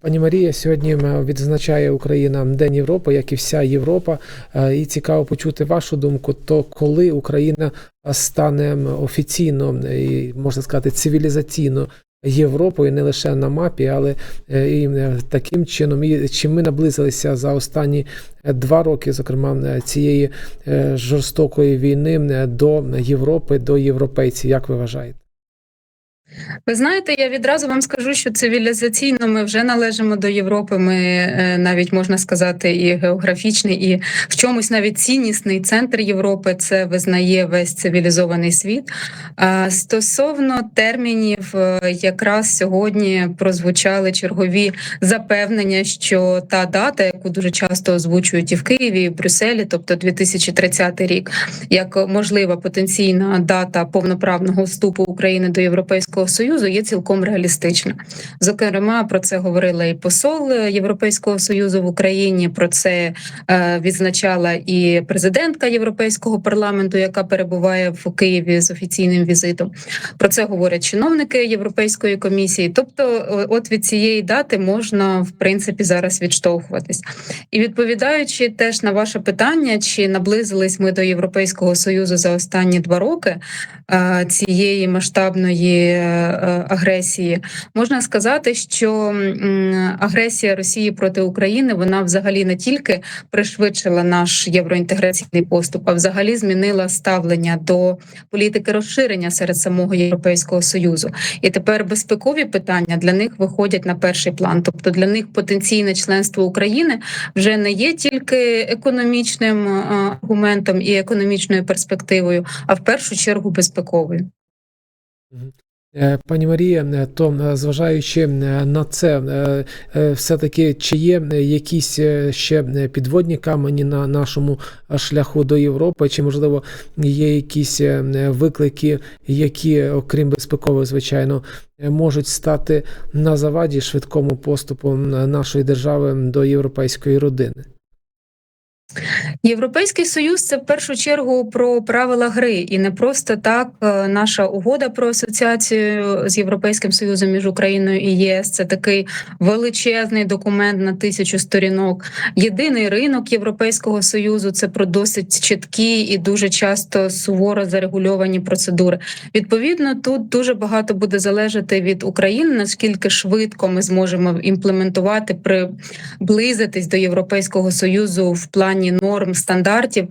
Пані Марія, сьогодні відзначає Україна День Європи, як і вся Європа. Е, І цікаво почути вашу думку. То коли Україна стане офіційно і можна сказати цивілізаційно Європою, не лише на мапі, але е, і е, таким чином, і чи ми наблизилися за останні е, два роки, зокрема е, цієї е, жорстокої війни е, до Європи, до європейців. Як ви вважаєте? Ви знаєте, я відразу вам скажу, що цивілізаційно ми вже належимо до Європи. Ми е, навіть можна сказати, і географічний, і в чомусь навіть ціннісний центр Європи. Це визнає весь цивілізований світ. А стосовно термінів, е, якраз сьогодні прозвучали чергові запевнення, що та дата, яку дуже часто озвучують і в Києві, і в Брюсселі, тобто 2030 рік, як можлива потенційна дата повноправного вступу України до Європейського Союзу, є цілком реалістична. Зокрема, про це говорила і посол Європейського Союзу в Україні. Про це е, відзначала і президентка Європейського парламенту, яка перебуває в Києві з офіційним візитом. Про це говорять чиновники Європейської комісії. Тобто, е, от від цієї дати можна в принципі зараз відштовхуватись. І відповідаючи теж на ваше питання, чи наблизились ми до Європейського союзу за останні два роки е, цієї масштабної е, е, агресії, можна сказати, що агресія Росії проти України вона взагалі не тільки пришвидшила наш євроінтеграційний поступ, а взагалі змінила ставлення до політики розширення серед самого Європейського союзу. І тепер безпекові питання для них виходять на перший план. Тобто для них потенційне членство України вже не є тільки економічним е, аргументом і економічною перспективою, а в першу чергу безпековою. Е, Пані Марія, е, то е, зважаючи на це, е, е, все-таки чи є якісь ще підводні камені на нашому шляху до Європи, чи можливо є якісь виклики, які, окрім безпекових, звичайно, можуть стати на заваді швидкому поступу нашої держави до європейської родини? Європейський союз це в першу чергу про правила гри, і не просто так е, наша угода про асоціацію з європейським союзом між Україною і ЄС. Це такий величезний документ на тисячу сторінок. Єдиний ринок Європейського союзу це про досить чіткі і дуже часто суворо зарегульовані процедури. Відповідно, тут дуже багато буде залежати від України, наскільки швидко ми зможемо імплементувати, приблизитись до Європейського союзу в плані норм стандартів.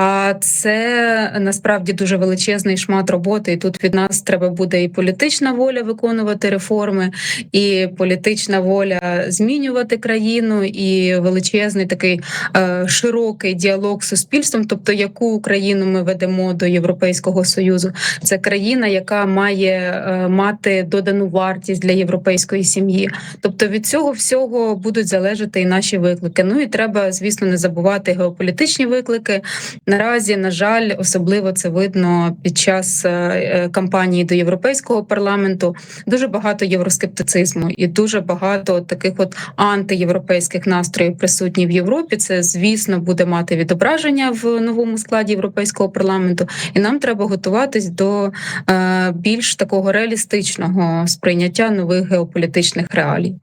А це насправді дуже величезний шмат роботи. І тут від нас треба буде і політична воля виконувати реформи, і політична воля змінювати країну, і величезний такий е, широкий діалог з суспільством. Тобто, яку Україну ми ведемо до Європейського союзу, це країна, яка має е, мати додану вартість для європейської сім'ї. Тобто від цього всього будуть залежати і наші виклики. Ну і треба, звісно, не забувати геополітичні виклики. Наразі, на жаль, особливо це видно під час е, е, кампанії до європейського парламенту. Дуже багато євроскептицизму і дуже багато таких от антиєвропейських настроїв присутні в Європі. Це звісно буде мати відображення в новому складі європейського парламенту, і нам треба готуватись до е, більш такого реалістичного сприйняття нових геополітичних реалій.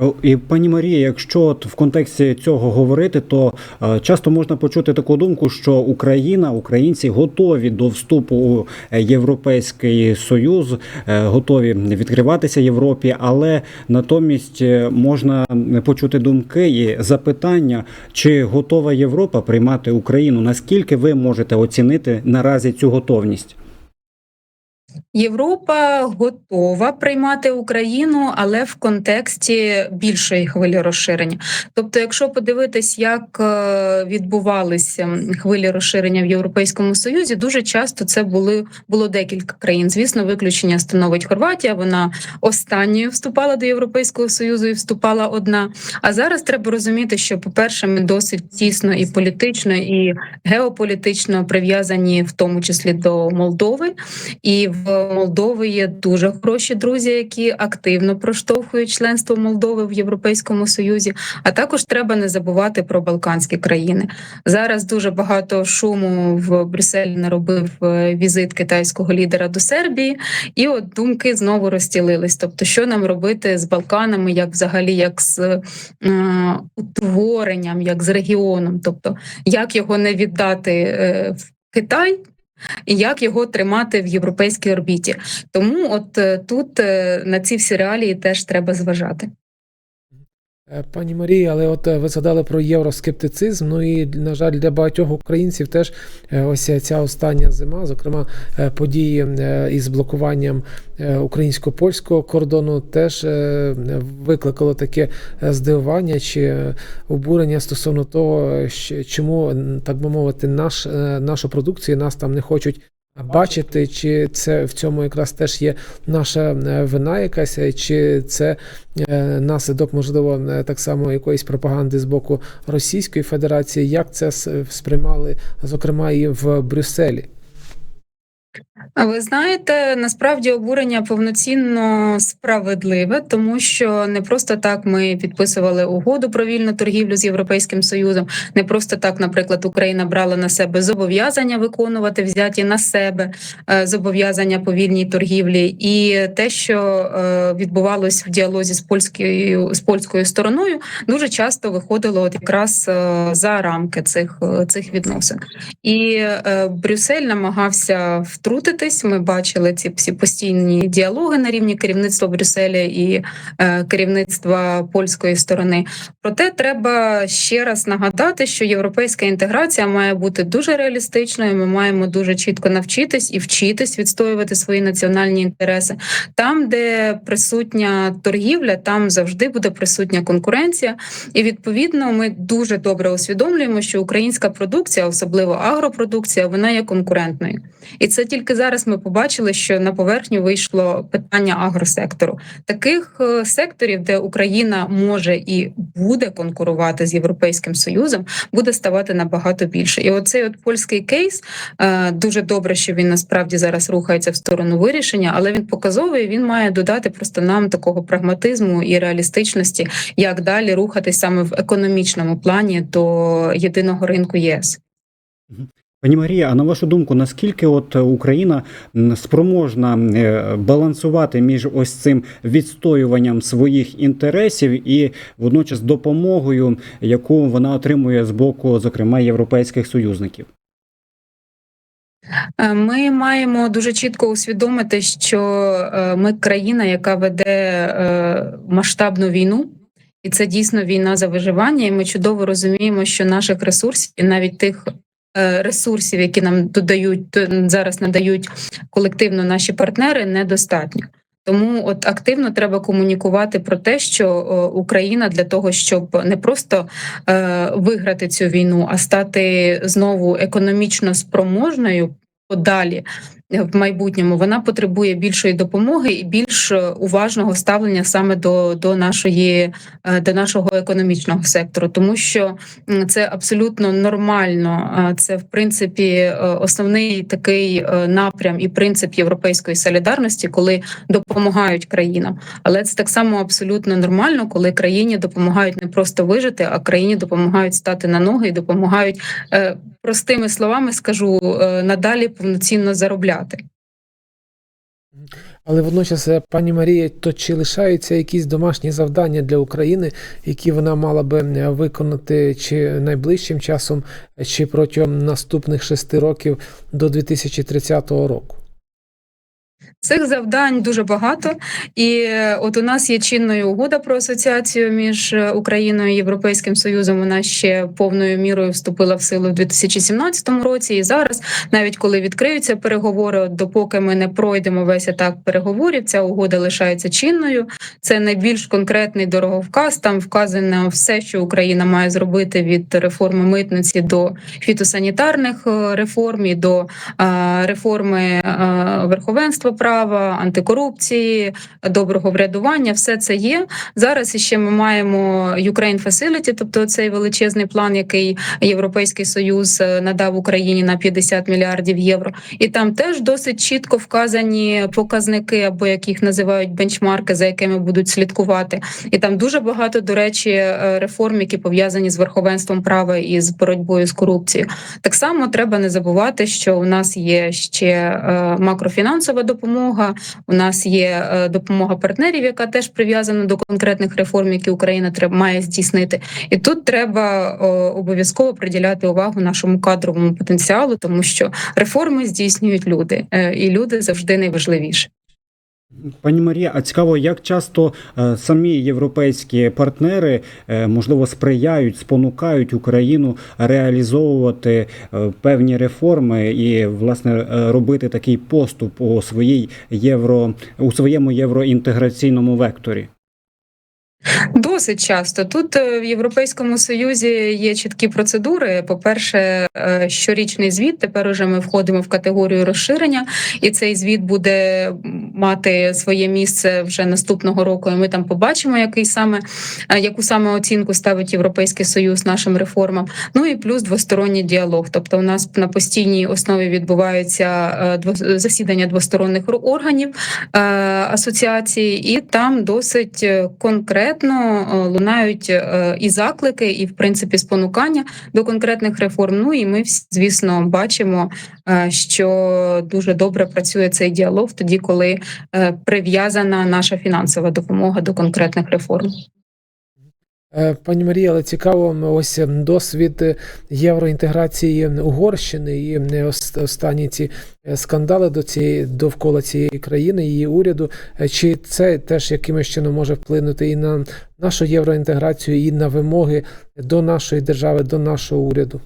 О, І пані Марія, якщо от в контексті цього говорити, то е, часто можна почути таку думку, що Україна, українці готові до вступу у е, Європейський Союз, е, готові відкриватися Європі, але натомість е, можна почути думки і запитання, чи готова Європа приймати Україну? Наскільки ви можете оцінити наразі цю готовність? Європа готова приймати Україну, але в контексті більшої хвилі розширення. Тобто, якщо подивитись, як е, відбувалися хвилі розширення в Європейському Союзі, дуже часто це були було декілька країн. Звісно, виключення становить Хорватія. Вона останньою вступала до Європейського Союзу і вступала одна. А зараз треба розуміти, що, по-перше, ми досить тісно і політично, і геополітично прив'язані, в тому числі до Молдови, і Молдови є дуже хороші друзі, які активно проштовхують членство Молдови в Європейському Союзі. А також треба не забувати про Балканські країни. Зараз дуже багато шуму в Брюсселі наробив е, візит китайського лідера до Сербії, і от думки знову розділились. Тобто, що нам робити з Балканами, як взагалі, як з е, утворенням, як з регіоном, тобто як його не віддати е, в Китай. І як його тримати в європейській орбіті, тому от е, тут е, на ці всі реалії теж треба зважати. Е, Пані Марія, але от е, ви згадали про євроскептицизм. Ну і на жаль, для багатьох українців теж е, ось ця остання зима, зокрема події із блокуванням е, українсько-польського кордону, теж викликало таке здивування чи обурення стосовно того, чому так би мовити, наш нашу продукцію нас там не хочуть. Бачити, чи це в цьому якраз теж є наша е, вина якась, е, чи це е, наслідок, можливо, так само якоїсь пропаганди з боку Російської Федерації. Як це сприймали, зокрема, і в Брюсселі? А ви знаєте, насправді обурення повноцінно справедливе, тому що не просто так ми підписували угоду про вільну торгівлю з Європейським Союзом. Не просто так, наприклад, Україна брала на себе зобов'язання виконувати взяті на себе е, зобов'язання по вільній торгівлі, і те, що е, відбувалось в діалозі з польською з польською стороною, дуже часто виходило от якраз е, за рамки цих, цих відносин. І Брюссель намагався втрутитись. Ми бачили ці всі постійні діалоги на рівні керівництва Брюсселя і е, керівництва польської сторони. Проте треба ще раз нагадати, що європейська інтеграція має бути дуже реалістичною. Ми маємо дуже чітко навчитись і вчитись відстоювати свої національні інтереси. Там, де присутня торгівля, там завжди буде присутня конкуренція. І відповідно ми дуже добре усвідомлюємо, що українська продукція, особливо агропродукція, вона є конкурентною. І це тільки зараз ми побачили, що на поверхню вийшло питання агросектору. Таких е, секторів, де Україна може і буде конкурувати з Європейським Союзом, буде ставати набагато більше. І оцей от польський кейс е, дуже добре, що він насправді зараз рухається в сторону вирішення, але він показовий. Він має додати просто нам такого прагматизму і реалістичності, як далі рухатись саме в економічному плані до єдиного ринку ЄС. Пані Марія, а на вашу думку, наскільки от Україна спроможна е, балансувати між ось цим відстоюванням своїх інтересів і водночас допомогою, яку вона отримує з боку, зокрема, європейських союзників? Е, Ми маємо дуже чітко усвідомити, що е, ми країна, яка веде е, масштабну війну, і це дійсно війна за виживання. І ми чудово розуміємо, що наших ресурсів, і навіть тих е, ресурсів, які нам додають зараз, надають колективно наші партнери, недостатньо. Тому от активно треба комунікувати про те, що е, Україна для того, щоб не просто е, виграти цю війну, а стати знову економічно спроможною подалі в майбутньому, вона потребує більшої допомоги і більш е, уважного ставлення саме до, до нашої е, до нашого економічного сектору, тому що це абсолютно нормально. Це в принципі е, основний такий напрям і принцип європейської солідарності, коли допомагають країнам. Але це так само абсолютно нормально, коли країні допомагають не просто вижити, а країні допомагають стати на ноги і допомагають простими словами, скажу е, надалі повноцінно заробляти. Але водночас, е, пані Марія, то чи лишаються якісь домашні завдання для України, які вона мала би е, виконати чи найближчим часом, чи протягом наступних шести років до 2030 року? Цих завдань дуже багато, і е, от у нас є чинною угода про асоціацію між е, Україною і Європейським Союзом. Вона ще повною мірою вступила в силу в 2017 році. І зараз, навіть коли відкриються переговори, от допоки ми не пройдемо весь етап переговорів, ця угода лишається чинною. Це найбільш конкретний дороговказ. Там вказано все, що Україна має зробити від реформи митниці до фітосанітарних е, реформ і до реформи верховенства права, антикорупції, доброго врядування. Все це є зараз. Іще ми маємо Ukraine Facility, тобто цей величезний план, який Європейський Союз е, надав Україні на 50 мільярдів євро. І там теж досить чітко вказані показники, або як їх називають бенчмарки, за якими будуть слідкувати. І там дуже багато, до речі, е, реформ, які пов'язані з верховенством права і з боротьбою з корупцією. Так само треба не забувати, що у нас є ще е, макрофінансова допомога. У нас є е, допомога партнерів, яка теж прив'язана до конкретних реформ, які Україна треба має здійснити. І тут треба обов'язково приділяти увагу нашому кадровому потенціалу, тому що реформи здійснюють люди, е, і люди завжди найважливіше. Пані Марія, а цікаво, як часто е, самі європейські партнери е, можливо сприяють, спонукають Україну реалізовувати е, певні реформи і власне робити такий поступ у своїй євро у своєму євроінтеграційному векторі. Досить часто тут е, в Європейському Союзі є чіткі процедури. По-перше, е, щорічний звіт. Тепер уже ми входимо в категорію розширення, і цей звіт буде мати своє місце вже наступного року. І ми там побачимо, який саме е, яку саме оцінку ставить Європейський Союз нашим реформам. Ну і плюс двосторонній діалог. Тобто, у нас на постійній основі відбуваються засідання двосторонних органів асоціації, і там досить е, конкретно е, лунають е, і заклики, і в принципі спонукання до конкретних реформ. Ну і ми звісно бачимо, е, що дуже добре працює цей діалог тоді, коли прив'язана наша фінансова допомога до конкретних реформ. Е, Пані Марія, але цікаво, ось досвід е, євроінтеграції Угорщини і м, останні ці е, скандали до цієї довкола цієї країни, її уряду. Е, Чи це теж якимось чином може вплинути і на нашу євроінтеграцію, і на вимоги до нашої держави, до нашого уряду?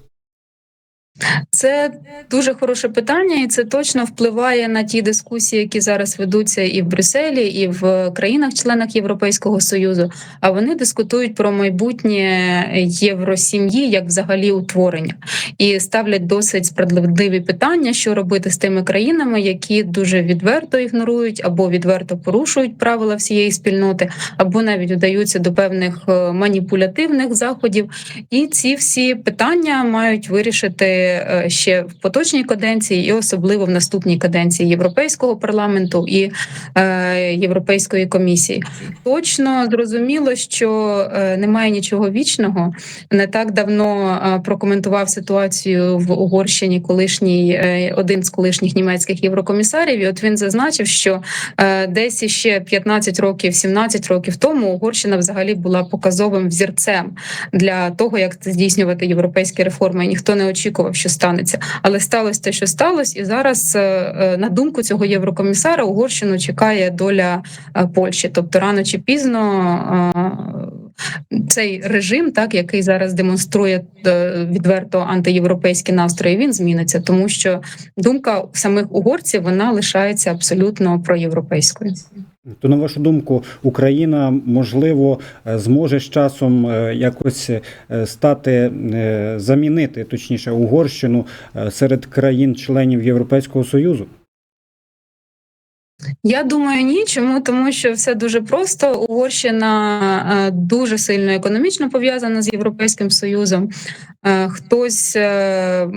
Це дуже хороше питання, і це точно впливає на ті дискусії, які зараз ведуться і в Брюсселі, і в країнах-членах Європейського союзу. А вони дискутують про майбутнє євросім'ї як взагалі утворення, і ставлять досить справедливі питання, що робити з тими країнами, які дуже відверто ігнорують або відверто порушують правила всієї спільноти, або навіть вдаються до певних е, маніпулятивних заходів. І ці всі питання мають вирішити е, ще в поточній каденції, і особливо в наступній каденції Європейського парламенту і е, Європейської комісії. Точно зрозуміло, що е, немає нічого вічного. Не так давно е, прокоментував ситуацію в Угорщині колишній е, один з колишніх німецьких єврокомісарів. І от він зазначив, що десь іще 15 років, 17 років тому Угорщина взагалі була показовим взірцем для того, як здійснювати європейські реформи. І ніхто не очікував, що станеться. Але сталося те, що сталося, і зараз, е, е, на думку цього єврокомісара, Угорщину чекає доля е, Польщі, тобто рано чи пізно. Цей режим, так який зараз демонструє е, відверто антиєвропейські настрої, він зміниться, тому що думка самих угорців вона лишається абсолютно проєвропейською. То на вашу думку, Україна можливо е, зможе з часом е, якось стати замінити, точніше, Угорщину серед країн-членів Європейського союзу? Я думаю, ні. Чому тому, що все дуже просто. Угорщина е, дуже сильно економічно пов'язана з європейським союзом. Е, Хтось е,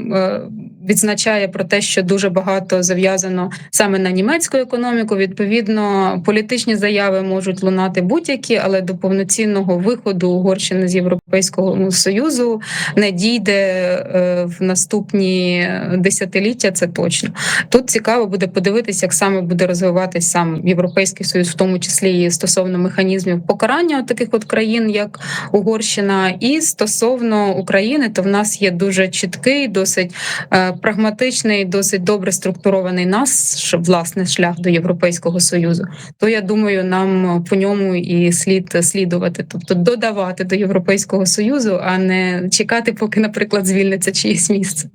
відзначає про те, що дуже багато зав'язано саме на німецьку економіку. Відповідно, політичні заяви можуть лунати будь-які, але до повноцінного виходу Угорщини з європейського союзу не дійде е, в наступні десятиліття. Це точно. Тут цікаво буде подивитися, як саме буде розвиватись сам європейський союз, в тому числі і стосовно механізмів покарання таких от країн, як Угорщина, і стосовно України, то в нас є дуже чіткий, досить е, прагматичний, досить добре структурований наш власне шлях до Європейського союзу. То я думаю, нам по ньому і слід слідувати, тобто додавати до Європейського союзу, а не чекати, поки, наприклад, звільниться чиєсь місце.